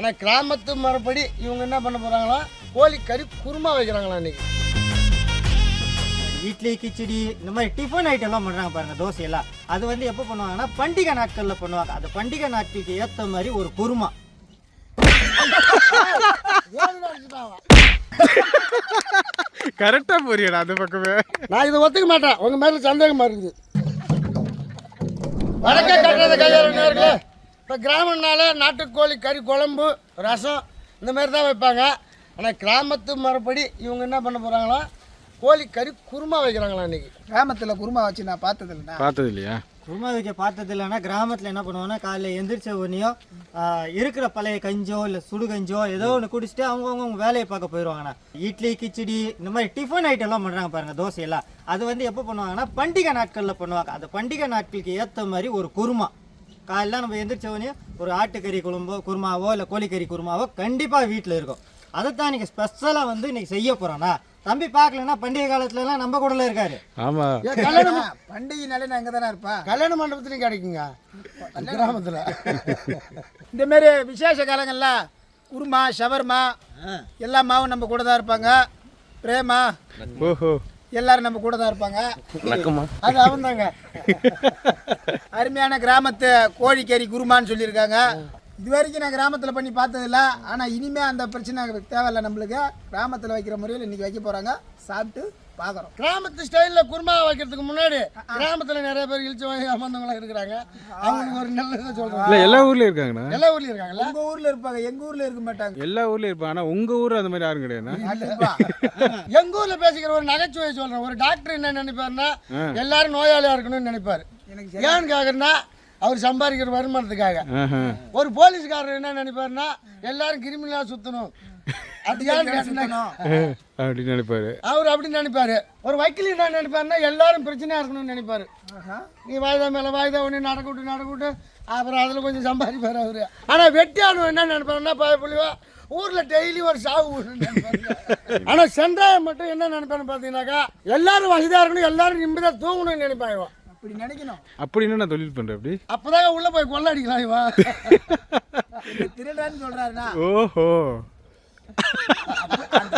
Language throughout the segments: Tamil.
ஆனால் கிராமத்து மரப்படி இவங்க என்ன பண்ண போகிறாங்களா கோழி கறி குருமா வைக்கிறாங்களா இன்னைக்கு. இட்லி கிச்சடி இந்த மாதிரி டிஃபன் ஐட்டம்லாம் பண்ணுறாங்க பாருங்க தோசையெல்லாம். அது வந்து எப்போ பண்ணுவாங்கன்னா பண்டிகை நாட்களில் பண்ணுவாங்க. அந்த பண்டிகை நாட்களுக்கு ஏற்ற மாதிரி ஒரு குருமா. வேணும்னு அடிச்சுட்டாங்க. கரெக்டா புரியடா அந்த பக்கமே. நான் இதை ஒத்துக்க மாட்டேன். உங்க மேல சந்தேகமா இருக்குது. வடக்க கட்டுறது கையாளுநர்களே இப்போ கிராமம்னால நாட்டுக்கோழி கறி குழம்பு ரசம் இந்த மாதிரி தான் வைப்பாங்க. ஆனால் கிராமத்து மரப்படி இவங்க என்ன பண்ண போகிறாங்களா கோழி கறி குருமா வைக்கிறாங்களா இன்னைக்கு. கிராமத்தில் குருமா வச்சு நான் பார்த்தது இல்லைண்ணா பார்த்தது இல்லையா குருமா வைக்க பார்த்தது இல்லைன்னா கிராமத்தில் என்ன பண்ணுவாங்கன்னா காலையில் எந்திரிச்ச உடனேயும் இருக்கிற பழைய கஞ்சோ இல்லை சுடு கஞ்சோ ஏதோ ஒன்று குடிச்சிட்டு அவங்கவுங்க அவங்க வேலையை பார்க்க போயிடுவாங்கண்ணா. இட்லி கிச்சடி இந்த மாதிரி டிஃபன் ஐட்டம்லாம் பண்ணுறாங்க பாருங்க தோசையெல்லாம். அது வந்து எப்போ பண்ணுவாங்கன்னா பண்டிகை நாட்களில் பண்ணுவாங்க. அந்த பண்டிகை நாட்களுக்கு ஏற்ற மாதிரி ஒரு குருமா. காலையில் நம்ம எந்திரிச்ச உடனே ஒரு ஆட்டுக்கறி குழம்போ குருமாவோ இல்லை கோழிக்கறி குருமாவோ கண்டிப்பாக வீட்டில் இருக்கும். அதைத்தான் இன்னைக்கு ஸ்பெஷலாக வந்து இன்னைக்கு செய்ய போகிறோண்ணா தம்பி பார்க்கலன்னா பண்டிகை காலத்துலலாம் நம்ம கூடல இருக்காரு. ஆமா. கல்யாணம் பண்டிகைனாலே நான் அங்கே தானே இருப்பேன் கல்யாண மண்டபத்துலையும் கிடைக்குங்க. கிராமத்தில். இந்த மாதிரி விசேஷ காலங்கள்ல குருமா ஷவர்மா எல்லா மாவும் நம்ம கூட தான் இருப்பாங்க. பிரேமா. ஓஹோ. எல்லாரும் நம்ம கூட தான் இருப்பாங்க. அது அவன் தாங்க அருமையான கிராமத்து கோழிக்கறி குருமான்னு சொல்லியிருக்காங்க. இது வரைக்கும் நான் கிராமத்தில் பண்ணி பார்த்ததில்ல. ஆனால் இனிமே அந்த பிரச்சனை தேவையில்லை நம்மளுக்கு. கிராமத்தில் வைக்கிற முறையில் இன்னைக்கு வைக்க போகிறாங்க சாப்பிட்டு பார்க்குறோம் கிராமத்து ஸ்டைலில் குருமா வைக்கிறதுக்கு முன்னாடி கிராமத்தில் நிறைய பேர் இழிச்சு வாங்கி அமர்ந்தவங்களாம் இருக்கிறாங்க. அவங்களுக்கு ஒரு நல்லதை சொல்கிறேன் இல்ல எல்லா ஊர்லயும் இருக்காங்கண்ணா. எல்லா ஊர்லேயும் இருக்காங்கல்ல? உங்கள் ஊரில் இருப்பாங்க எங்கள் ஊரில் இருக்க மாட்டாங்க. எல்லா ஊர்லயும் இருப்பாங்க ஆனா உங்க ஊர் அந்த மாதிரி யாரும் கிடையாதுண்ணா. கண்டிப்பா. எங்க ஊர்ல பேசிக்கிற ஒரு நகைச்சுவை சொல்றேன். ஒரு டாக்டர் என்ன நினைப்பாருன்னா எல்லாரும் நோயாளியா இருக்கணும்னு நினைப்பாரு. எனக்கு ஏன்னு கேக்குறேன்னா அவர் சம்பாதிக்கிற வருமானத்துக்காக. ஒரு போலீஸ்காரர் என்ன நினைப்பாருன்னா எல்லாரும் கிரிமினலா சுத்தணும். அப்படின்னு நினைப்பாரு. அவர் அப்படி நினைப்பாரு. ஒரு வக்கீல் என்ன நினைப்பாருன்னா எல்லாரும் பிரச்சனையா இருக்கணும்னு நினைப்பாரு. நீ வாய்தா மேல வாய்தா ஒன்று நடக்க விட்டு நடக்க விட்டு அப்புறம் அதில் கொஞ்சம் சம்பாதிப்பாரு அவரு. ஆனா வெட்டியானு என்ன நினைப்பாருன்னா பயப்புள்ளிவா ஊர்ல டெய்லி ஒரு சாவு. ஆனா சென்றாயம் மட்டும் என்ன நினைப்பான்னு பார்த்தீங்கன்னாக்கா எல்லாரும் வசதியா இருக்கணும் எல்லாரும் நிம்மதியா தூங்கணும்னு நினைப்பான் இவன். அப்படி நினைக்கணும். அப்படின்னு நான் தொழில் பண்றேன் அப்படி? அப்பதான் உள்ள போய் கொள்ள அடிக்கலாம் இவன். திருடன்னு சொல்றாருன்னா ஓஹோ.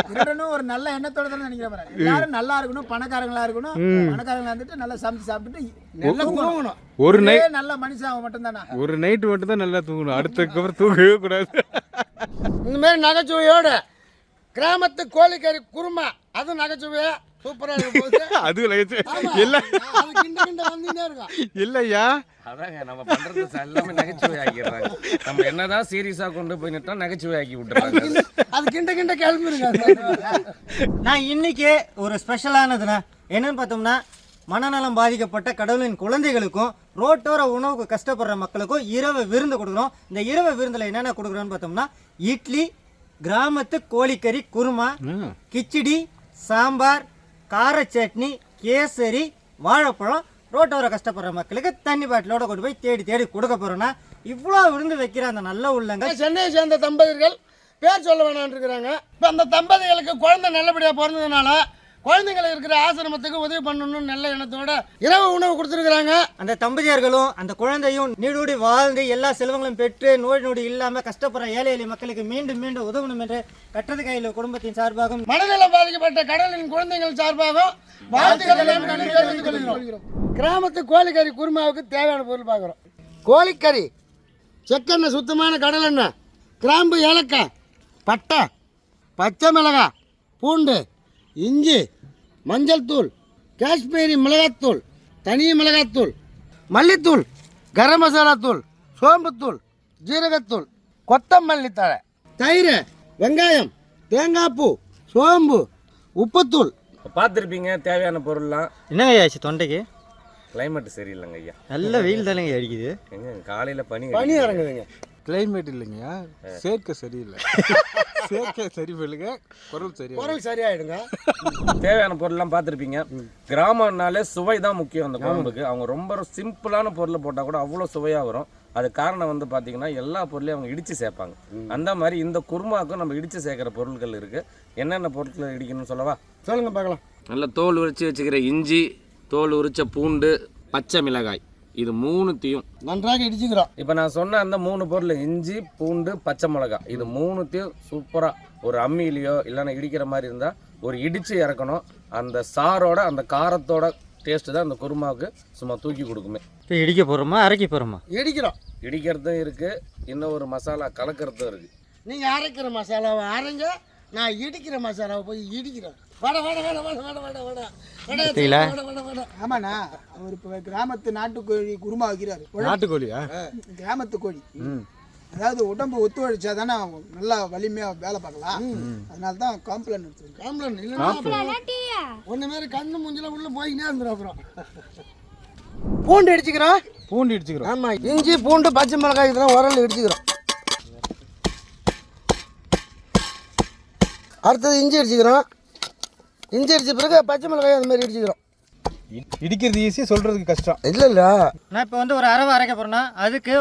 திருடனும் ஒரு நல்ல எண்ணத்தோட தான் நினைக்கிறேன் பாரு. எல்லாரும் நல்லா இருக்கணும் பணக்காரங்களா இருக்கணும் பணக்காரங்களா இருந்துட்டு நல்லா சமைச்சு சாப்பிட்டுட்டு நல்லா தூங்கணும். ஒரு நைட் நல்ல மனுஷன் அவன் மட்டும் தானா ஒரு நைட் மட்டும் தான் நல்லா தூங்கணும். அடுத்ததுக்கப்புறம் தூங்கவே கூடாது. இந்த மாதிரி நகைச்சுவையோட கிராமத்து கோழிக்கறி குருமா அதுவும் நகைச்சுவையா? சூப்பரா இருக்கும் போது. அதுவும் லகச்சு. இல்ல. அது இல்லையா? அதாங்க நம்ம பண்றது எல்லாமே நகைச்சுவை ஆக்கிடுறாங்க. நம்ம என்னதான் சீரியஸா கொண்டு போய் நிட்டா நகைச்சுவை ஆக்கி விட்டுறாங்க. அது கிண்ட கிண்ட கிளம்பிருங்க. நான் இன்னைக்கு ஒரு ஸ்பெஷலானதுண்ணா என்னன்னு பார்த்தோம்னா மனநலம் பாதிக்கப்பட்ட கடவுளின் குழந்தைகளுக்கும் ரோட்டோர உணவுக்கு கஷ்டப்படுற மக்களுக்கும் இரவு விருந்து கொடுக்குறோம் இந்த இரவு விருந்தில் என்னென்ன கொடுக்குறோன்னு பார்த்தோம்னா இட்லி கிராமத்து கோழிக்கறி குருமா கிச்சடி சாம்பார் கார சட்னி கேசரி வாழைப்பழம் ரோட்டோர கஷ்டப்படுற மக்களுக்கு தண்ணி பாட்டிலோட கொண்டு போய் தேடி தேடி கொடுக்க போறோம்னா இவ்வளோ விருந்து வைக்கிற அந்த நல்ல உள்ளங்க சென்னையை சேர்ந்த தம்பதிகள் பேர் சொல்ல வேணான் இருக்கிறாங்க. இப்போ அந்த தம்பதிகளுக்கு குழந்தை நல்லபடியாக பிறந்ததுனால குழந்தைகள் இருக்கிற ஆசிரமத்துக்கு உதவி பண்ணணும்னு நல்ல எண்ணத்தோட இரவு உணவு கொடுத்துருக்குறாங்க. அந்த தம்பதியர்களும் அந்த குழந்தையும் நீடூடி வாழ்ந்து எல்லா செல்வங்களும் பெற்று நோய் நொடி இல்லாமல் கஷ்டப்படுற ஏழை எளிய மக்களுக்கு மீண்டும் மீண்டும் உதவணும் என்று கட்டது கையில் குடும்பத்தின் சார்பாகவும் மனநலம் பாதிக்கப்பட்ட கடலின் குழந்தைகள் சார்பாகவும் கிராமத்து கோழிக்கறி குருமாவுக்கு தேவையான பொருள் பார்க்குறோம். கோழிக்கறி செக்கெண்ணெய் சுத்தமான கடலெண்ணெய் கிராம்பு ஏலக்காய் பட்டை பச்சை மிளகாய் பூண்டு இஞ்சி மஞ்சள் தூள் காஷ்மீரி மிளகாத்தூள் தனி மிளகாத்தூள் மல்லித்தூள் கரம் மசாலா தூள் சோம்புத்தூள் ஜீரகத்தூள் கொத்தமல்லி தழை தயிர் வெங்காயம் தேங்காய் பூ சோம்பு உப்புத்தூள். பார்த்துருப்பீங்க தேவையான பொருள்லாம். என்னங்க ஆச்சு தொண்டைக்கு? கிளைமேட் சரியில்லைங்க ஐயா. நல்ல வெயில் தானங்க அடிக்குது. எங்க காலையில பனி பனி இறங்குதுங்க. கிளைமேட் இல்லைங்க சேர்க்கை சரியில்லை. சேர்க்கை சரி பண்ணுங்க குரல் சரி குரல் சரியாயிடுங்க. தேவையான பொருள்லாம் பார்த்துருப்பீங்க. கிராமம்னாலே சுவை தான் முக்கியம் அந்த குழம்புக்கு. அவங்க ரொம்ப சிம்பிளான பொருளை போட்டால் கூட அவ்வளோ சுவையாக வரும். அது காரணம் வந்து பார்த்தீங்கன்னா எல்லா பொருளையும் அவங்க இடித்து சேர்ப்பாங்க. அந்த மாதிரி இந்த குருமாவுக்கும் நம்ம இடித்து சேர்க்குற பொருட்கள் இருக்குது என்னென்ன பொருட்கள் இடிக்கணும்னு சொல்லவா? சொல்லுங்க பார்க்கலாம். நல்ல தோல் உரித்து வச்சுக்கிற இஞ்சி தோல் உரிச்ச பூண்டு பச்சை மிளகாய். இது மூணுத்தையும் நன்றாக இடிச்சுக்கிறோம். இப்போ நான் சொன்ன அந்த மூணு பொருள் இஞ்சி பூண்டு பச்சை மிளகாய் இது மூணுத்தையும் சூப்பராக ஒரு அம்மியிலையோ இல்லைன்னா இடிக்கிற மாதிரி இருந்தால் ஒரு இடித்து இறக்கணும். அந்த சாரோட அந்த காரத்தோட டேஸ்ட்டு தான் அந்த குருமாவுக்கு சும்மா தூக்கி கொடுக்குமே. இப்போ இடிக்க போகிறோமா அரைக்க போகிறோமா இடிக்கிறோம். இடிக்கிறதும் இருக்குது இன்னும் ஒரு மசாலா கலக்கிறதும் இருக்குது நீங்கள் அரைக்கிற மசாலாவை அரைங்க நான் இடிக்கிற மசாலாவை போய் இடிக்கிறேன் ஆமாண்ணா அவர் இப்போ கிராமத்து நாட்டுக்கோழி குருமா வைக்கிறாரு கிராமத்து கோழி. அதாவது உடம்பு ஒத்துழைச்சா தானே நல்லா வலிமையா வேலை பார்க்கலாம். அதனால தான் காம்ப்ளான் எடுத்துருக்கேன் காம்ப்ளான் இல்லை ஒன்று கண்ணு மூஞ்சில உள்ள போய்கினே இருந்துடும் அப்புறம். பூண்டு இடிச்சுக்கிறோம். பூண்டு இடிச்சுக்கிறோம். ஆமாம் இஞ்சி பூண்டு பச்சை மிளகாய் இதெல்லாம் உரல் இடிச்சுக்கிறோம். அடுத்தது இஞ்சி இடிச்சுக்கிறோம். இஞ்சி அடிச்ச பிறகு பச்சை மிளகாய் அந்த மாதிரி இடிச்சுக்கிறோம். இடிக்கிறது ஈஸி சொல்றதுக்கு கஷ்டம். இல்லை இல்லை நான் இப்போ வந்து ஒரு அரவை அரைக்க போகிறேன்னா அதுக்கு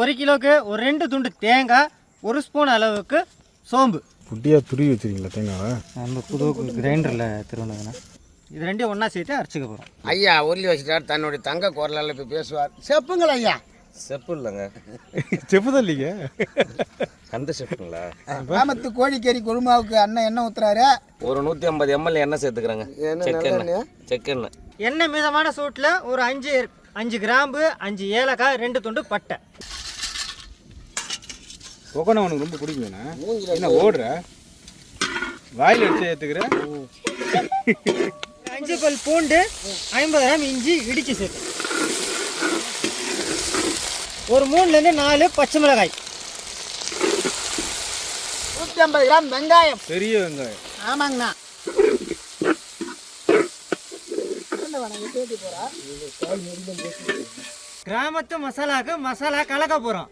ஒரு கிலோக்கு ஒரு ரெண்டு துண்டு தேங்காய் ஒரு ஸ்பூன் அளவுக்கு சோம்பு. குட்டியா துருவி வச்சிருக்கீங்களா தேங்காவை? நம்ம புது கிரைண்டரில் திருவண்ணதுண்ணா இது ரெண்டையும் ஒன்றா சேர்த்து அரைச்சிக்க போகிறோம் ஐயா உருளி வச்சுட்டார் தன்னுடைய தங்க குரலால் இப்போ பேசுவார். செப்புங்கள் ஐயா. செப்பு இல்லைங்க. செப்புதான் இல்லைங்க. அந்த செப்புங்களா? கிராமத்து கோழிக்கறி குருமாவுக்கு அண்ணன் என்ன ஊத்துறாரு? ஒரு நூற்றி ஐம்பது எம்எல் எண்ணெய் சேர்த்துக்கிறேங்க. செக்கெண்ணெய் செக்கெண்ணெய் எண்ணெய். மிதமான சூட்டில் ஒரு அஞ்சு அஞ்சு கிராம்பு அஞ்சு ஏலக்காய் ரெண்டு துண்டு பட்டை. கொக்கோனா உனக்கு ரொம்ப பிடிக்குங்கண்ணா என்ன ஓடுற? வாயில் எடுத்து ஏற்றுக்கிற அஞ்சு பல் பூண்டு ஐம்பது கிராம் இஞ்சி இடித்து சேர்த்து. ஒரு மூணுலேருந்து நாலு பச்சை மிளகாய். நூற்றி ஐம்பது கிராம் வெங்காயம். பெரிய வெங்காயம். ஆமாங்கண்ணா. கிராமத்து மசாலாவுக்கு மசாலா கலக்க போகிறோம்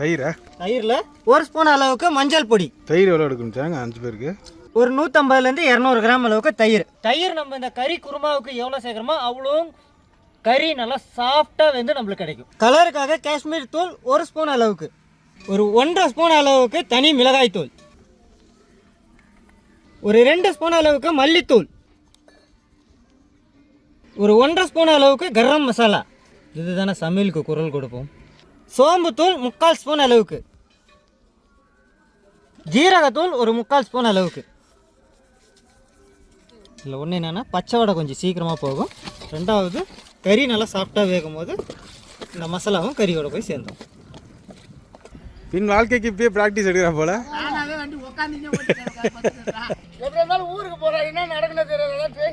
தயிரா? தயிரில் ஒரு ஸ்பூன் அளவுக்கு மஞ்சள் பொடி. தயிர் எவ்வளோ எடுக்கணும் சாங்க? அஞ்சு பேருக்கு. ஒரு நூற்றம்பதுலேருந்து இரநூறு கிராம் அளவுக்கு தயிர். தயிர் நம்ம இந்த கறி குருமாவுக்கு எவ்வளோ சேர்க்குறோமோ அவ்வளோ கறி நல்லா சாஃப்டாக வந்து நம்மளுக்கு கிடைக்கும். கலருக்காக காஷ்மீர் தூள் ஒரு ஸ்பூன் அளவுக்கு. ஒரு ஒன்றரை ஸ்பூன் அளவுக்கு தனி மிளகாய் தூள் ஒரு ரெண்டு ஸ்பூன் அளவுக்கு மல்லித்தூள். ஒரு ஒன்றரை ஸ்பூன் அளவுக்கு கரம் மசாலா. இதுதானே சமையலுக்கு குரல் கொடுப்போம். சோம்புத்தூள் முக்கால் ஸ்பூன் அளவுக்கு. ஜீரகத்தூள் ஒரு முக்கால் ஸ்பூன் அளவுக்கு. இதில் ஒன்று என்னென்னா பச்சை வடை கொஞ்சம் சீக்கிரமாக போகும். ரெண்டாவது கறி நல்லா சாஃப்டாக வேகும் போது இந்த மசாலாவும் கறியோட போய் சேர்ந்தோம் பின் வாழ்க்கைக்கு இப்பயே ப்ராக்டிஸ் எடுக்கிறா போல? ஊருக்கு போகிறா என்ன நடக்கணும்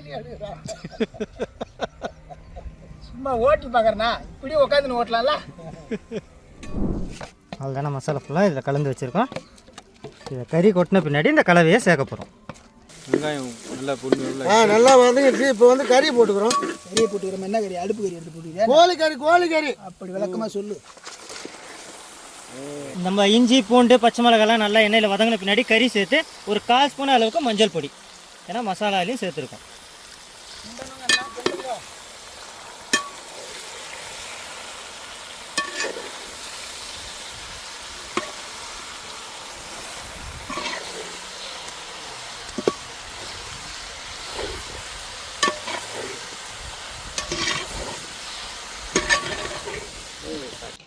எடுக்கிறான் சும்மா ஓட்டி பார்க்குறேண்ணா இப்படி உட்காந்துன்னு ஓட்டலாம்ல? அதுதானே மசாலா ஃபுல்லாக இதில் கலந்து வச்சுருக்கோம். இதை கறி கொட்டின பின்னாடி இந்த கலவையை சேர்க்க போகிறோம் வெங்காயம் நல்லா பொண்ணு நல்லா ஆ நல்லா வந்துங்க இப்போ வந்து கறி போட்டுக்கிறோம். கறியை போட்டுக்கிறோம்? என்ன கறி? அடுப்பு கறி எடுத்து போட்டுக்கிறேன் கோழிக்கறி கோழிக்கறி அப்படி விளக்கமாக சொல்லு. நம்ம இஞ்சி பூண்டு பச்சை மிளகாலாம் நல்லா எண்ணெயில் வதங்கின பின்னாடி கறி சேர்த்து ஒரு கால் ஸ்பூன் அளவுக்கு மஞ்சள் பொடி. ஏன்னா மசாலாலையும் சேர்த்துருக்கோம்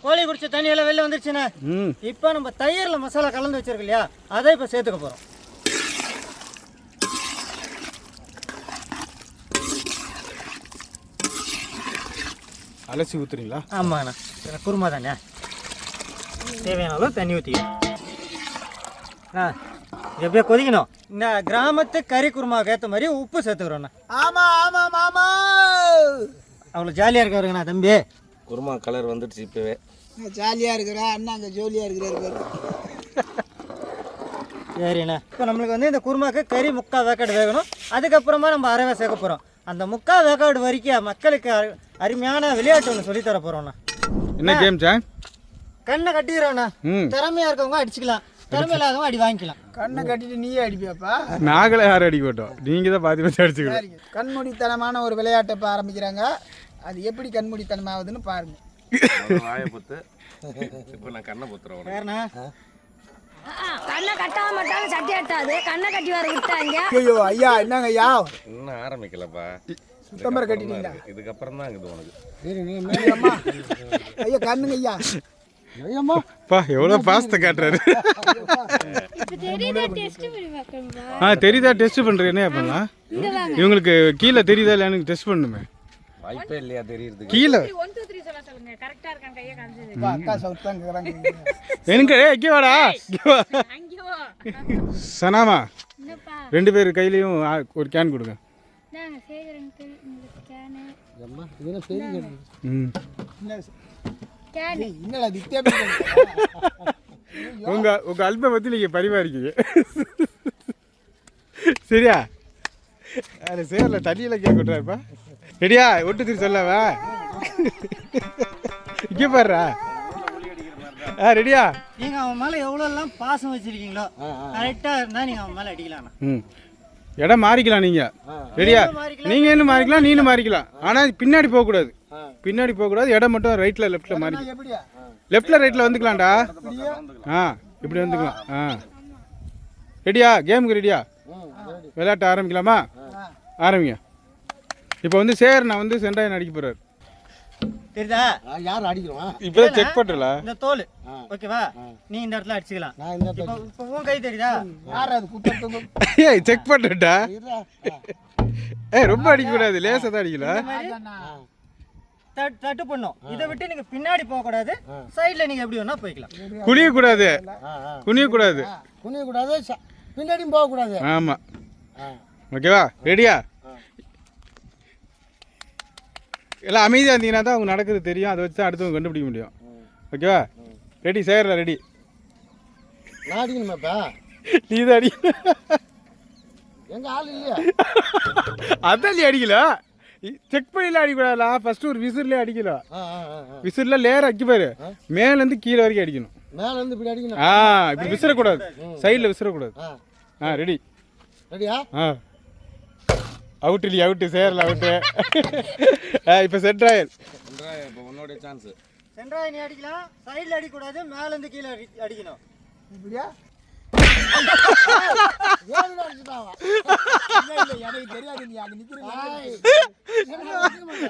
கோழி குடிச்ச தண்ணி எல்லாம் வெளில வந்துருச்சுண்ணே. இப்போ நம்ம தயிரில் மசாலா கலந்து வச்சிருக்கோம் இல்லையா? அதை இப்போ சேர்த்துக்க போகிறோம் அலசி ஊத்துறீங்களா? ஆமாண்ணா இதில் குருமா தானே? தேவையான அளவு தண்ணி ஊற்றிக்கணும் ஆ எப்படியோ கொதிக்கணும். இந்த கிராமத்து கறி குருமாவுக்கு ஏற்ற மாதிரி உப்பு சேர்த்துக்கிறோண்ணா. ஆமா ஆமா மாமா. அவ்வளோ ஜாலியாக இருக்காருங்கண்ணா தம்பி. குருமா கலர் வந்துடுச்சு இப்போவே. ஜாலியாக இருக்கிறா அண்ணா அங்கே ஜோலியாக இருக்கிறாரு பாரு. சரிண்ணா இப்போ நம்மளுக்கு வந்து இந்த குருமாக்கு கறி முக்கால் வேக்காடு வேகணும். அதுக்கப்புறமா நம்ம அரைவை சேர்க்க போகிறோம் அந்த முக்கால் வேக்காடு வரைக்கும் மக்களுக்கு அரு- அருமையான விளையாட்டு ஒன்று சொல்லித்தர போகிறோண்ணா என்ன கேம் சாங் கண்ணை கட்டிக்கிறோண்ணா திறமையாக இருக்கவங்க அடிச்சுக்கலாம். திறமை இல்லாதவங்க அடி வாங்கிக்கலாம். கண்ணை கட்டிட்டு நீயே அடிப்பியாப்பா? நாங்களே யாரும் அடிக்க மாட்டோம். நீங்கள் தான் பாதி பாதி அடிச்சுக்கணும். சரிங்க. கண்மூடித்தனமான ஒரு விளையாட்டை இப்போ ஆரம்பிக்கிறாங்க. அது எப்படி கண்மூடித்தனமாகுதுன்னு பாருங்க. வாயை பொத்து. இப்போ நான் கண்ணை பொத்துறேன் வேறண்ணா கண்ணை கட்டாம மாட்டாலும் சட்டி கட்டாது கண்ணை கட்டி வர விட்டாங்க ஐயோ ஐயா என்னங்க ஐயா? இன்னும் ஆரம்பிக்கலப்பா. சுத்தம்பரை கட்டிட்டீங்களா? இதுக்கப்புறம் தான் இது உனக்கு. ஐயா கண்ணுங்க ஐயா. பா எவ்வளோ பாசத்தை காட்டுறாரு. ஆ தெரியுதா? டெஸ்ட் பண்ணுறேன் என்ன பண்ணலாம்? இவங்களுக்கு கீழே தெரியுதா இல்லையான்னு டெஸ்ட் பண்ணுமே வாய்ப்பே இல்லையா தெரியறதுக்கு? கீழே. எனக்கு இங்கே வாடா. சனாமா ரெண்டு பேர் கையிலையும் ஒரு கேன் கொடுங்க. உங்க உங்க அல்பை பத்தி நீங்க பரிமாறிக்கீங்க. சரியா? அது சேர்ல தண்ணியில கேட்க விட்றாருப்பா ரெடியா? ஒட்டு திரு சொல்லவா இங்கே பாருடா. ஆ ரெடியா? நீங்க அவன் மேல எவ்வளவு எல்லாம் பாசம் வச்சிருக்கீங்களோ கரெக்டா இருந்தா நீங்க அவன் மேல அடிக்கலாம். ம். இடம் மாறிக்கலாம் நீங்க. ரெடியா? நீங்க என்ன மாறிக்கலாம் நீனும் மாறிக்கலாம். ஆனா பின்னாடி போக கூடாது பின்னாடி போக கூடாது இடம் மட்டும் ரைட்ல லெஃப்ட்ல மாறி எப்படியா லெஃப்ட்ல ரைட்ல வந்துக்கலாம்டா. ஆ இப்படி வந்துக்கலாம். ஆ. ரெடியா? கேமுக்கு ரெடியா? விளையாட்டு ஆரம்பிக்கலாமா? ஆரம்பிங்க. இப்போ வந்து சேர் நான் வந்து சென்டாயன் அடிக்க போறாரு. தெரியுதா? யார் அடிக்கிறோம் இப்போதான் செக் பண்ணுறல இந்த தோல். ஓகேவா? நீ இந்த இடத்துல அடிச்சுக்கலாம் நான் இந்த இப்போ இப்போ உன் கை தெரியுதா? யார் அது குத்தம் ஏய் செக் பண்ணுறா இருடா. ஏய் ரொம்ப அடிக்கக்கூடாது. லேசாக தான் அடிக்கல தட்டு தட்டு பண்ணும் இதை விட்டு நீங்க பின்னாடி போக கூடாது சைடுல நீங்க எப்படி வேணா போய்க்கலாம். குனியக்கூடாது. ஆ, ஆ. குனியக்கூடாது. குனியக்கூடாது. ச- பின்னாடியும் போகக்கூடாது. ஆமாம் ஆ. ஓகேவா? ரெடியா? எல்லாம் அமைதியாக இருந்தீங்கன்னா தான் அவங்க நடக்கிறது தெரியும். அதை வச்சு தான் அடுத்தவங்க கண்டுபிடிக்க முடியும். ஓகேவா? ரெடி சேரல ரெடி நான் அடிக்கணுமாப்பா நீ தான் அடி எங்க ஆள் இல்லையா? அதான் நீ அடிக்கல. செக் பண்ணிலாம் அடிக்கூடாதுல ஃபர்ஸ்ட் ஒரு விசிறிலே அடிக்கல. விசிறில லேயர் அக்கி பாரு. மேலேருந்து கீழே வரைக்கும் அடிக்கணும். மேல இருந்து இப்படி அடிக்கணும். ஆ இப்படி விசிறக்கூடாது. சைடில் விசிறக்கூடாது. ஆ. ரெடி ரெடியா ஆ. அவுட் இல்லையா அவுட்டு சேரல அவுட்டு. இப்போ சென்ட்ராயல் இப்போ உன்னோட சான்ஸ் சென்ட்ரா நீ அடிக்கலாம் சைடுல அடிக்கூடாது மேல இருந்து கீழே அடி- அடிக்கணும். இப்படியா?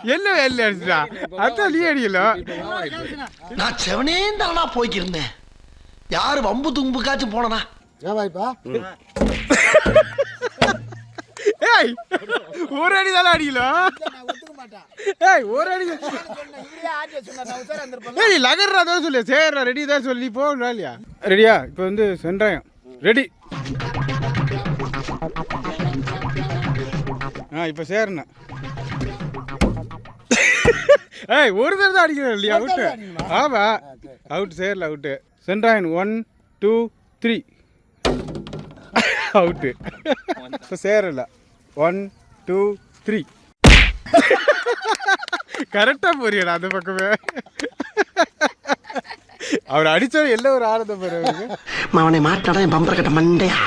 என்ன வேலை அதான் நீ அடிக்கல? நான் செவனேந்தானா போய்க்கிருந்தேன். யாரு வம்பு தும்புக்காச்சும் போனனா? ஏன் வாய்ப்பா? ஏய் ஒரு அடி தானே அடிக்கல? நான் ஒத்துக்க மாட்டேன் ஏய் ஒரு அடி. ஏய் தான் சொல்லு சேர்றா ரெடி தான் சொல்லி போகணும் இல்லையா ரெடியா? இப்போ வந்து சென்றாயம் ரெடி. ஆ இப்போ சேர்ண்ணா ஏய் ஒரு தடவை தான் அடிக்கிறேன் இல்லையா? அவுட்டு ஆமா. அவுட் சேர்ல out Sendrayan one two three out இப்போ சேரல ஒன் டூ த்ரீ கரெக்டாக போறியடா அந்த பக்கமே. அவர் அடிச்சா எல்லாம் ஒரு ஆனந்த அவருக்கு அவனை மாட்டாடா என் பம்பர கட்ட மண்டையா?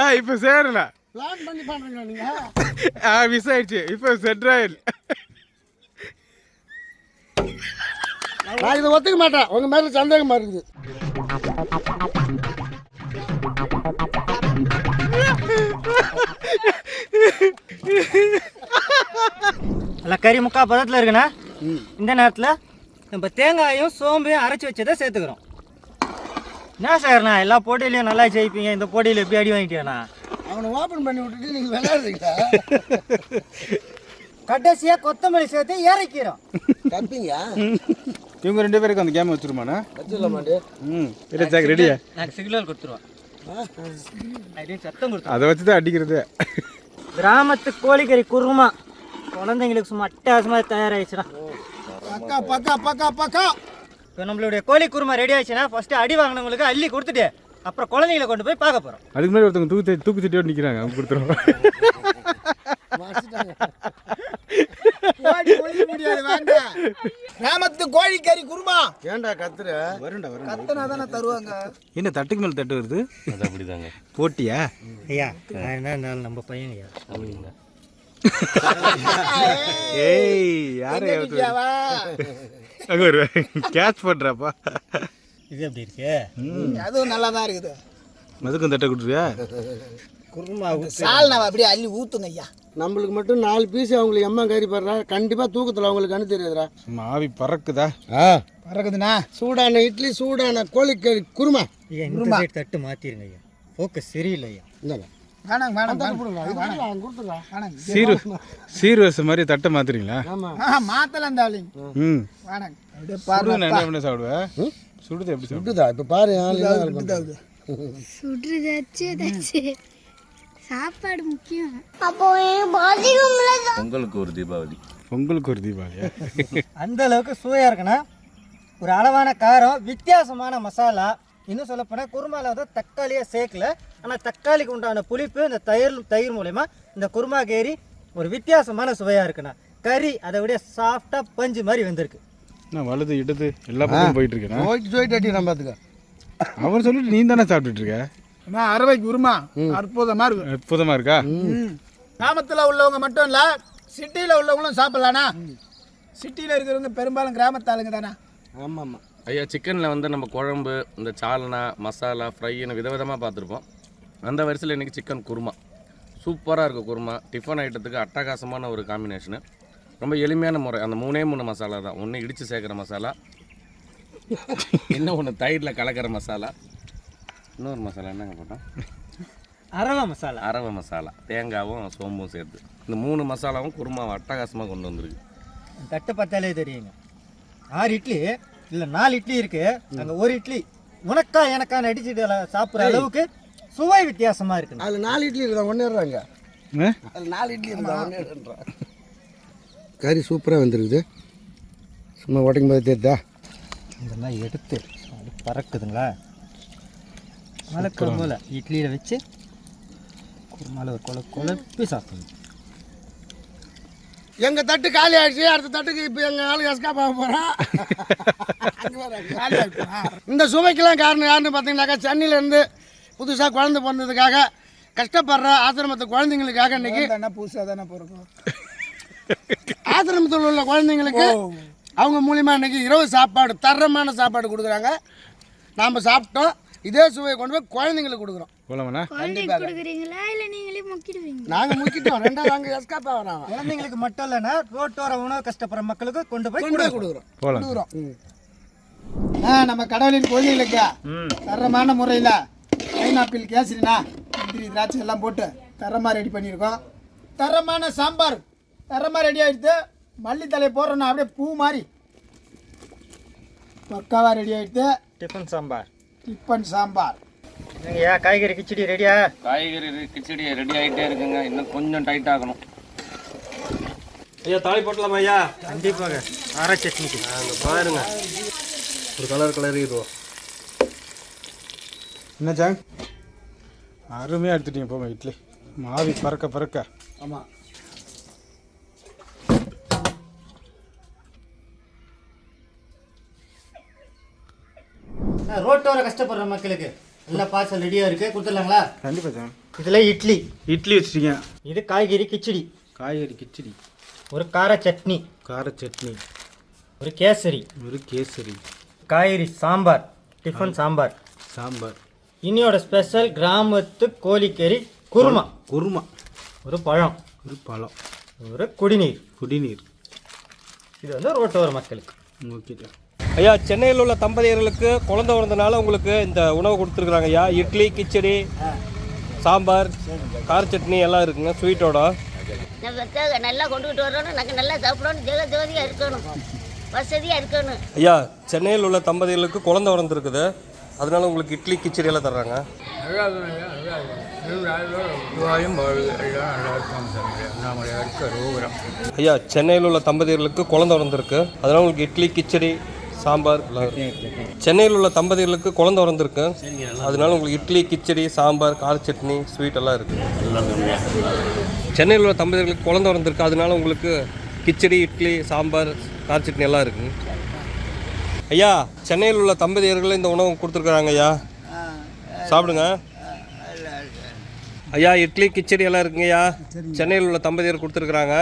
ஆ இப்போ சேரல. பிளான் பண்ணி பண்றீங்களா நீங்க? ஆ மிஸ் ஆயிடுச்சு. இப்போ சென்ட்ராயல். நான் இதை ஒத்துக்க மாட்டேன். உங்க மேல சந்தேகமா இருக்குது. நல்லா கறி முக்கா பதத்தில் இருக்குண்ணா. இந்த நேரத்தில் நம்ம தேங்காயும் சோம்பையும் அரைச்சி வச்சதை சேர்த்துக்கிறோம். என்ன சார்ண்ணா எல்லா போட்டியிலையும் நல்லா ஜெயிப்பீங்க. இந்த போட்டியில் எப்படி அடி வாங்கிட்டேண்ணா அவனை ஓபன் பண்ணி விட்டுட்டு நீங்க விளையாடுறீங்களா? கடைசியாக கொத்தமல்லி சேர்த்து இறக்கிறோம். தப்பிங்க இவங்க ரெண்டு பேருக்கு அந்த கேம் வச்சிருமாண்ணா? வச்சிடல மாட்டே ம் இல்லை சார் ரெடியா நாங்கள் சிக்னல் கொடுத்துருவோம் அப்படின்னு சத்தம் கொடுத்தோம் அதை வச்சு தான் அடிக்கிறது. கிராமத்து கோழிக்கறி குருமா. குழந்தைங்களுக்கு சும்மா அட்டகாசமாக தயாராகிடுச்சுண்ணா பக்கா பக்கா பக்கா பக்கா. இப்போ நம்மளுடைய கோழி குருமா ரெடி ஆயிடுச்சுன்னா ஃபஸ்ட்டு அடி வாங்கினவங்களுக்கு அள்ளி கொடுத்துட்டு அப்புறம் குழந்தைங்களை கொண்டு போய் பார்க்க போகிறோம் அதுக்கு முன்னாடி ஒருத்தவங்க தூக்கு தூக்கு சட்டியோடு நிற்கிறாங்க அவங்க கொடுத்துருவோம் கோழி கிராமத்து கோழிக்கறி குருமா. ஏன்டா கத்துற? வருண்டா வரும் கத்தனா தானே தருவாங்க. என்ன தட்டுக்கு மேலே தட்டு வருது? அது அப்படிதாங்க. போட்டியா? ஐயா என்ன நம்ம பையன் ஐயா. ஏய் யாரை? அங்கே ஒரு கேட்ச் பண்ணுறாப்பா இது எப்படி இருக்கு? அதுவும் நல்லா தான் இருக்குது. அதுக்கும் தட்டை கொடுத்துருவியா? குருமா சால்னாவை அப்படியே அள்ளி ஊத்துங்க ஐயா நம்மளுக்கு மட்டும் நாலு பீஸ் அவங்களுக்கு எம்மா கறி போடுறா? கண்டிப்பாக தூக்கத்தில் அவங்களுக்கு அனு தெரியுதுடா சும்மா ஆவி பறக்குதா? ஆ. பறக்குதுண்ணா. சூடான இட்லி சூடான கோழிக்கறி குருமா. ஐயா இந்த தட்டு மாற்றிருங்க ஐயா. ஃபோக்கஸ் சரியில்லை ஐயா இந்தாங்க. வேணாங்க சீரு சீர்வரிசை மாதிரி தட்டை மாத்துறீங்களா? மாத்தலாம் இந்த ஆளுங்க. ம். வேணாங்க. அப்படியே பாரு சுடுது நான் என்ன பண்ண சாப்பிடுவேன் சுடுது எப்படி விட்டுதா இப்போ பாரு ஆள் சாப்பாடு முக்கியம். பொங்கலுக்கு ஒரு தீபாவளி. உங்களுக்கு ஒரு தீபாவளியா அந்த அளவுக்கு சுவையாக இருக்குன்னா ஒரு அளவான காரம் வித்தியாசமான மசாலா இன்னும் சொல்லப்போனால் குருமாவில் வந்து தக்காளியை சேர்க்கல. ஆனால் தக்காளிக்கு உண்டான புளிப்பு இந்த தயிர் தயிர் மூலயமா இந்த குருமா கேரி ஒரு வித்தியாசமான சுவையாக இருக்குண்ணா கறி அதை விட சாஃப்டாக பஞ்சு மாதிரி வந்திருக்கு. நான் வலது இடது எல்லா பக்கமும் போயிட்டு இருக்கேன் போயிட்டு பார்த்துக்க அவர் சொல்லிட்டு நீ தானே சாப்பிட்டுட்டு இருக்க? அண்ணா அரவை குருமா. அற்புதமா இருக்கு அற்புதமா இருக்கா? கிராமத்தில் உள்ளவங்க மட்டும் இல்லை சிட்டியில் உள்ளவங்களும் சாப்பிட்லாண்ணா சிட்டியில் இருக்கிறவங்க பெரும்பாலும் கிராமத்து ஆளுங்க தானே? ஆமாம் ஆமாம் ஐயா சிக்கனில் வந்து நம்ம குழம்பு இந்த சால்னா மசாலா ஃப்ரைன்னு விதவிதமாக பார்த்துருப்போம். அந்த வரிசையில் இன்றைக்கி சிக்கன் குருமா. சூப்பராக இருக்குது குருமா. டிஃபன் ஐட்டத்துக்கு அட்டகாசமான ஒரு காம்பினேஷனு ரொம்ப எளிமையான முறை. அந்த மூணே மூணு மசாலா தான். ஒன்று இடித்து சேர்க்குற மசாலா. இன்னும் ஒன்று தயிரில் கலக்கிற மசாலா. இன்னொரு மசாலா என்னங்க போட்டோம்? அரவா மசாலா. அரவை மசாலா. தேங்காவும் சோம்பும் சேர்த்து. இந்த மூணு மசாலாவும் குருமாவை அட்டகாசமாக கொண்டு வந்திருக்கு. தட்டு பார்த்தாலே தெரியுங்க. ஆறு இட்லி இல்லை நாலு இட்லி இருக்கு. அங்கே ஒரு இட்லி. உனக்கா எனக்கான அடிச்சுட்டு சாப்பிட்ற அளவுக்கு சுவை வித்தியாசமாக இருக்குண்ணா அதில் நாலு இட்லி இருக்குதா ஒன்றேறாங்க? அதில் நாலு இட்லி இருந்தா ஒன்றேறா கறி சூப்பராக வந்துருக்குது. சும்மா உடைக்கும் போது தெரியுதா? இதெல்லாம் எடுத்து பறக்குதுங்களா? மலை குழம்புல இட்லியில் வச்சு குருமால ஒரு குழ குழப்பி சாப்பிடணும் எங்க தட்டு காலி ஆயிடுச்சு அடுத்த தட்டுக்கு இப்போ எங்க ஆளு எஸ்கா பார்க்க போறான் இந்த சுவைக்கெல்லாம் காரணம் யாருன்னு பார்த்தீங்கன்னாக்கா சென்னையில இருந்து புதுசாக குழந்தை பிறந்ததுக்காக கஷ்டப்படுற ஆசிரமத்து குழந்தைங்களுக்காக இன்னைக்கு தானே புதுசாக தானே பிறக்கும். ஆசிரமத்தில் உள்ள குழந்தைங்களுக்கு அவங்க மூலியமா இன்னைக்கு இரவு சாப்பாடு தரமான சாப்பாடு கொடுக்குறாங்க. நாம் சாப்பிட்டோம். இதே சுவையை கொண்டு போய் குழந்தைங்களுக்கு கொடுக்குறோம். போலாமாண்ணா குழந்தைக்கு கொடுக்குறீங்களா? இல்லை நீங்களே முக்கிடுவீங்க நாங்கள் முக்கிட்டோம். ரெண்டாவது நாங்கள் எஸ்காப்பா வராங்க குழந்தைங்களுக்கு மட்டும் இல்லைன்னா ரோட்டோர உணவு கஷ்டப்படுற மக்களுக்கு கொண்டு போய் கொண்டு போய் கொடுக்குறோம். போலாம் ஆ நம்ம கடவுளின் குழந்தைகளுக்கு தரமான முறையில் பைனாப்பிள் கேசரினா முந்திரி திராட்சை எல்லாம் போட்டு தரமாக ரெடி பண்ணியிருக்கோம். தரமான சாம்பார். தரமாக ரெடி ஆகிடுது மல்லித்தலை போடுறோன்னா அப்படியே பூ மாதிரி பக்காவாக ரெடி ஆகிடுது டிஃபன் சாம்பார். டிஃபன் சாம்பார். ஐயா காய்கறி கிச்சடி ரெடியா? காய்கறி கிச்சடி ரெடி ஆகிட்டே இருக்குங்க. இன்னும் கொஞ்சம் டைட் ஆகணும். ஐயா தாலி போட்டலாமா ஐயா? கண்டிப்பாக ஆரா சட்னிக்கு. பாருங்க. ஒரு கலர் கலர் இது என்ன ஜாங்? அருமையாக எடுத்துட்டீங்க போங்க இட்லி. மாவி பறக்க பறக்க. ஆமாம் ரோட்டோர கஷ்டப்படுற மக்களுக்கு நல்ல பார்சல் ரெடியாக இருக்கு. கொடுத்துடலாங்களா? கண்டிப்பாக ஜாங் இதில் இட்லி. இட்லி வச்சிட்டீங்க இது காய்கறி கிச்சடி. காய்கறி கிச்சடி. ஒரு கார சட்னி. கார சட்னி. ஒரு கேசரி. ஒரு கேசரி. காய்கறி சாம்பார். டிஃபன் சாம்பார். சாம்பார். இன்னியோட ஸ்பெஷல் கிராமத்து கோழிக்கறி குருமா. குருமா. ஒரு பழம். ஒரு பழம். ஒரு குடிநீர். குடிநீர். இது வந்து ரோட்டோர மக்களுக்கு. ஓகே ஜாங் ஐயா சென்னையில் உள்ள தம்பதியர்களுக்கு குழந்தை பிறந்தனால உங்களுக்கு இந்த உணவு கொடுத்துருக்குறாங்க ஐயா. இட்லி கிச்சடி சாம்பார் கார சட்னி எல்லாம் இருக்குங்க. ஸ்வீட்டோட நல்லா கொண்டுகிட்டு வரணும். நாங்கள் நல்லா சாப்பிடணும். ஜெக ஜோதியாக இருக்கணும். வசதியாக இருக்கணும். ஐயா சென்னையில் உள்ள தம்பதிகளுக்கு குழந்தை பிறந்திருக்குது. அதனால உங்களுக்கு இட்லி கிச்சடி எல்லாம் தர்றாங்க. ஐயா சென்னையில் உள்ள தம்பதியர்களுக்கு குழந்தை பிறந்திருக்கு. அதனால உங்களுக்கு இட்லி கிச்சடி சாம்பார். சென்னையில் உள்ள தம்பதிகளுக்கு குழந்தை பிறந்திருக்கு. அதனால உங்களுக்கு இட்லி கிச்சடி சாம்பார் கார சட்னி ஸ்வீட் எல்லாம் இருக்கு. சென்னையில் உள்ள தம்பதிகளுக்கு குழந்தை பிறந்திருக்கு. அதனால உங்களுக்கு கிச்சடி இட்லி சாம்பார் கார சட்னி எல்லாம் இருக்கு. ஐயா சென்னையில் உள்ள தம்பதியர்கள் இந்த உணவு கொடுத்துருக்குறாங்க ஐயா. சாப்பிடுங்க. ஐயா இட்லி கிச்சடி எல்லாம் இருக்குங்கய்யா சென்னையில் உள்ள தம்பதியர் கொடுத்துருக்குறாங்க.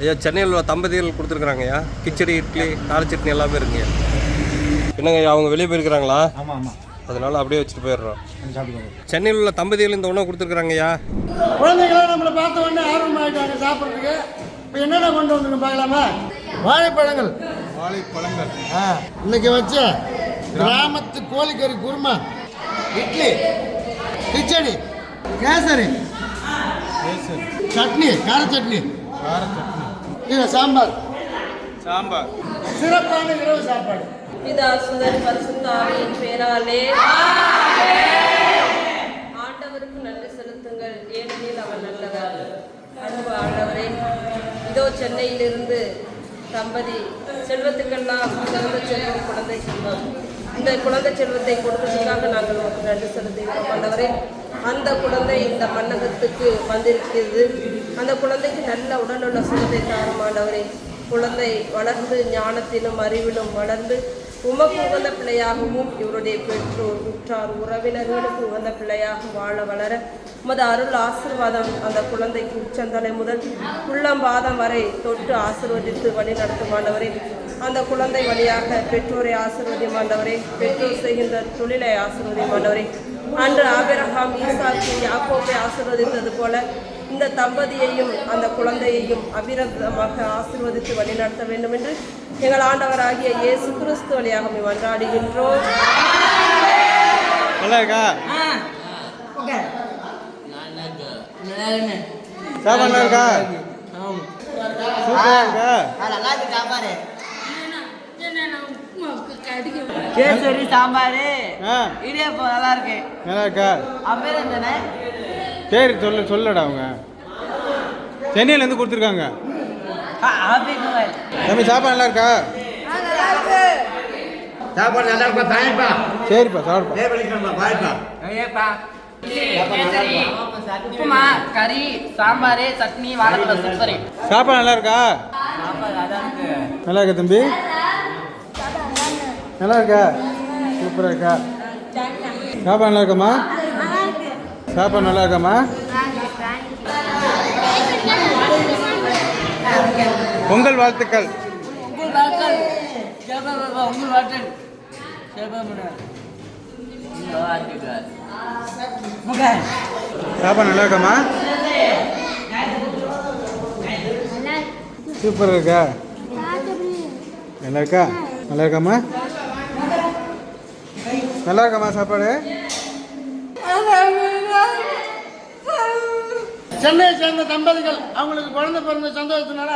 ஐயா சென்னையில் உள்ள தம்பதியர்கள் கொடுத்துருக்குறாங்க ஐயா. கிச்சடி இட்லி கார சட்னி எல்லாமே இருக்குங்கய்யா என்னங்க அவங்க வெளியே போயிருக்கிறாங்களா? ஆமாம் ஆமாம் அதனால அப்படியே வச்சுட்டு போயிடுறோம். சென்னையில் உள்ள தம்பதிகள் இந்த உணவு கொடுத்துருக்குறாங்கய்யா குழந்தைங்களாம் நம்மளை பார்த்த உடனே ஆர்வமாயிட்டாங்க சாப்பிட்றதுக்கு. இப்போ என்னென்ன கொண்டு வந்துருக்கோம் பார்க்கலாமா? வாழைப்பழங்கள். வாழைப்பழங்கள். ஆ இன்னைக்கு வச்ச கிராமத்து கோழிக்கறி குருமா இட்லி கிச்சடி கேசரி சட்னி கார சட்னி. கார சட்னி. இது சாம்பார். சாம்பார். சிறப்பான இரவு சாப்பாடு. பிதா சுதன் பரிசுத்தாவியின் பேராலே. ஆண்டவருக்கு நன்றி செலுத்துங்கள். ஏனெனில் அவர் நல்லவர். அன்பு ஆண்டவரே இதோ சென்னையிலிருந்து தம்பதி செல்வத்துக்கெல்லாம் சிறந்த செல்வம் குழந்தை செல்வம். இந்த குழந்தை செல்வத்தை கொடுத்ததுக்காக நாங்கள் உங்களுக்கு நன்றி செலுத்துகிறோம் ஆண்டவரே. அந்த குழந்தை இந்த மன்னகத்துக்கு வந்திருக்கிறது. அந்த குழந்தைக்கு நல்ல உடலுள்ள சுகத்தை தாரும் ஆண்டவரே. குழந்தை வளர்ந்து ஞானத்திலும் அறிவிலும் வளர்ந்து உமக்கு உகந்த பிள்ளையாகவும் இவருடைய பெற்றோர் உற்றார் உறவினர்களுக்கு உகந்த பிள்ளையாக வாழ வளர உமது அருள் ஆசீர்வாதம் அந்த குழந்தைக்கு உச்சந்தலை முதல் உள்ளம்பாதம் வரை தொட்டு ஆசீர்வதித்து வழி நடத்தும் ஆண்டவரே அந்த குழந்தை வழியாக பெற்றோரை ஆசிர்வதி ஆண்டவரே பெற்றோர் செய்கின்ற தொழிலை ஆசிர்வதி ஆண்டவரே அன்று ஆபிரகாம் ஈசாக்கி யாக்கோப்பை ஆசிர்வதித்தது போல இந்த தம்பதியையும் அந்த குழந்தையையும் அபிரதமாக ஆசீர்வதித்து வழிநடத்த வேண்டும் என்று எங்கள் ஆண்டவராகிய இயேசு கிறிஸ்து வழியாக மன்றாடுகின்றோம் கேசரி சாம்பார். இடியாப்பம் நல்லா இருக்கு. நல்லா இருக்கா? அப்பேர் சரி சொல்ல சொல்லடா அவங்க. சென்னையிலேருந்து கொடுத்துருக்காங்க. தம்பி சாப்பாடு நல்லா இருக்கா சாப்பாடு நல்லா இருப்பா தாயப்பா. சரிப்பா சாப்பிடுப்பா. உப்புமா கறி சாம்பார் சட்னி வாழைப்பழம் சூப்பர் சாப்பாடு நல்லா இருக்கா இருக்கு. நல்லா இருக்கா தம்பி நல்லா இருக்கா. சூப்பராக இருக்கா? சாப்பாடு நல்லா இருக்காம்மா சாப்பாடு நல்லா இருக்காம்மா பொங்கல் வாழ்த்துக்கள். சாப்பாடு நல்லா இருக்காம்மா சூப்பர் இருக்கா நல்லா இருக்கா நல்லா இருக்காம்மா நல்லா இருக்காம்மா சாப்பாடு? சென்னையை சேர்ந்த தம்பதிகள் அவங்களுக்கு குழந்தை பிறந்த சந்தோஷத்தினால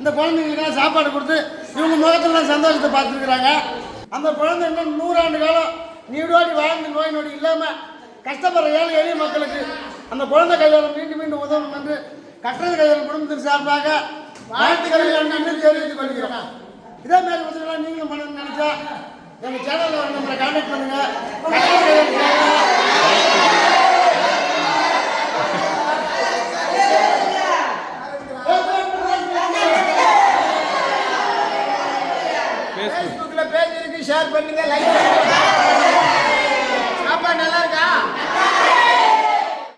இந்த குழந்தைங்களுக்கு சாப்பாடு கொடுத்து இவங்க முகத்துல சந்தோஷத்தை பார்த்துருக்குறாங்க. அந்த குழந்தை இன்னும் நூறாண்டு காலம் நீடோடி வாழ்ந்து நோய் நொடி இல்லாமல் கஷ்டப்படுற ஏழை எளிய மக்களுக்கு அந்த குழந்தை கையால் மீண்டும் மீண்டும் உதவும் என்று கட்டளை கையால் குடும்பத்தின் சார்பாக வாழ்த்துக்களை நன்றி தெரிவித்துக் கொள்கிறேன். இதே மாதிரி உதவிகளாக நீங்களும் பண்ணணும்னு நினைச்சா எங்கள் சேனலில் ஒரு நம்பரை கான்டாக்ட் பண்ணுங்கள் ஷேர் பண்ணுங்க லைக் பண்ணுங்க.